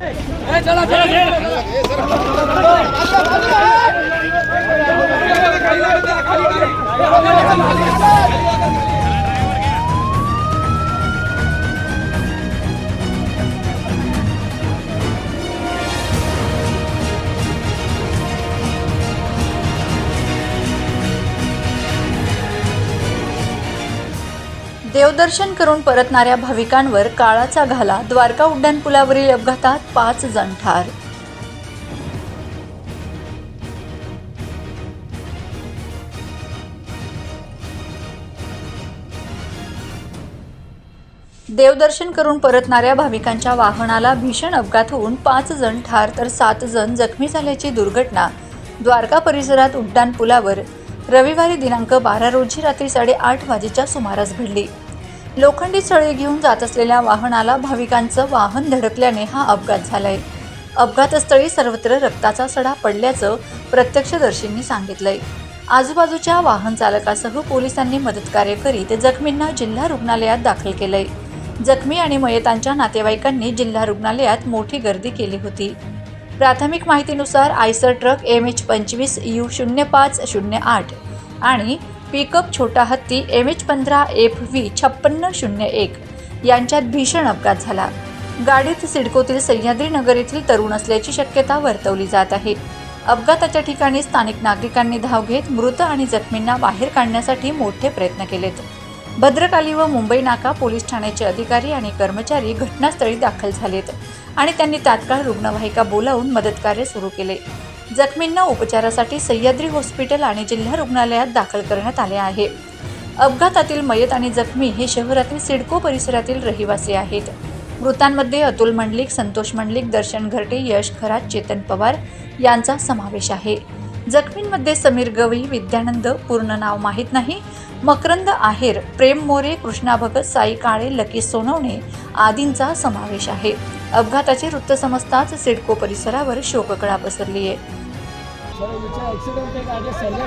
चला देवदर्शन करून परतणाऱ्या भाविकांवर काळाचा घाला. द्वारका उड्डाणपुलावरील अपघातात पाच जण ठार. देवदर्शन करून परतणाऱ्या भाविकांच्या वाहनाला भीषण अपघात होऊन पाच जण ठार तर सात जण जखमी झाल्याची दुर्घटना. द्वारका परिसरात उड्डाणपुलावर रविवारी दिनांक बारा रोजी रात्री साडेआठ वाजेच्या सुमारास घडली. लोखंडी सळी घेऊन जात असलेल्या वाहनाला भाविकांचं वाहन धडकल्याने हा अपघात झालाय. अपघातस्थळी सर्वत्र रक्ताचा सडा पडल्याचं प्रत्यक्षदर्शींनी सांगितलंय. आजूबाजूच्या वाहन चालकासह पोलिसांनी मदतकार्य करीत जखमींना जिल्हा रुग्णालयात दाखल केलंय. जखमी आणि मयतांच्या नातेवाईकांनी जिल्हा रुग्णालयात मोठी गर्दी केली होती. प्राथमिक माहितीनुसार आयसर ट्रक एम एच पंचवीस यू शून्य पाच शून्य आठ आणि पिकअप छोटा हत्ती एम एच पंधरा एफ व्ही छप्पन्न शून्य एक यांच्यात भीषण अपघात झाला. गाडीत सिडकोतील सह्याद्री नगर येथील तरुण असल्याची शक्यता वर्तवली जात आहे. अपघाताच्या ठिकाणी स्थानिक नागरिकांनी धाव घेत मृत आणि जखमींना बाहेर काढण्यासाठी मोठे प्रयत्न केलेत. भद्रकाली व मुंबई नाका पोलीस ठाण्याचे अधिकारी आणि कर्मचारी घटनास्थळी दाखल झालेत आणि त्यांनी तात्काळ रुग्णवाहिका बोलावून मदतकार्य सुरू केले. जखमींना उपचारासाठी सह्याद्री हॉस्पिटल आणि जिल्हा रुग्णालयात दाखल करण्यात आले आहे. अपघातातील मयत आणि जखमी हे शहरातील सिडको परिसरातील रहिवासी आहेत. मृतांमध्ये अतुल मंडलिक संतोष मंडलिक दर्शन घरटे यश खरात चेतन पवार यांचा समावेश आहे. जखमींमध्ये समीर गवई विद्यानंद पूर्ण नाव माहीत नाही. मकरंद आहेर प्रेम मोरे कृष्णा भगत साई काळे लकी सोनवणे आदींचा समावेश आहे. अपघाताचे वृत्त समजताच सिडको परिसरावर शोककळा पसरली आहे सर नीचे एक्सीडेंट है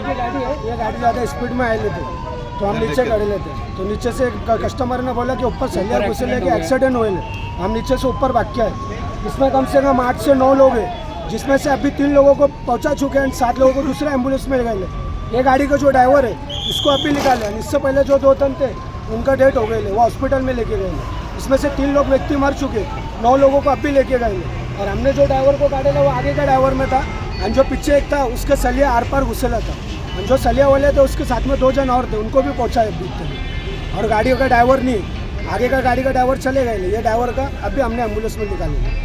की गाड़ी है ये गाड़ी ज़्यादा स्पीड में आए थे तो हम नीचे खड़े लेते तो नीचे से कस्टमर ने बोला कि ऊपर सैलिया घुसे लेके एक्सीडेंट हुए ले। हम नीचे से ऊपर भाग के आए इसमें कम से कम आठ से नौ लोग हैं जिसमें से अभी तीन लोगों को पहुँचा चुके हैं सात लोगों को दूसरे एंबुलेंस में गए ले। ये गाड़ी का जो ड्राइवर है इसको अभी निकाले हैं। इससे पहले जो दो तन थे उनका डेथ हो गए ले, वो हॉस्पिटल में लेके गए। इसमें से तीन लोग व्यक्ति मर चुके हैं। नौ लोगों को अभी लेके गए और हमने जो ड्राइवर को काटे वो आगे का ड्राइवर में था एंड जो पीछे एक था उसके सलिया आर पार घुसेला था। एंड जो सलिया वाले थे उसके साथ में दो जन और थे उनको भी पहुँचा अभी और गाड़ी का ड्राइवर नहीं। आगे का गाड़ी का ड्राइवर चले गए ये ड्राइवर का अभी हमने एम्बुलेंस में निकाले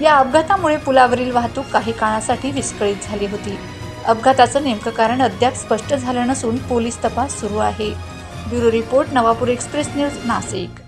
या अपघातामुळे पुलावरील वाहतूक काही काळासाठी विस्कळीत झाली होती. अपघाताचं नेमकं कारण अद्याप स्पष्ट झालं नसून पोलीस तपास सुरू आहे. Bureau report Navapur express news Nashik.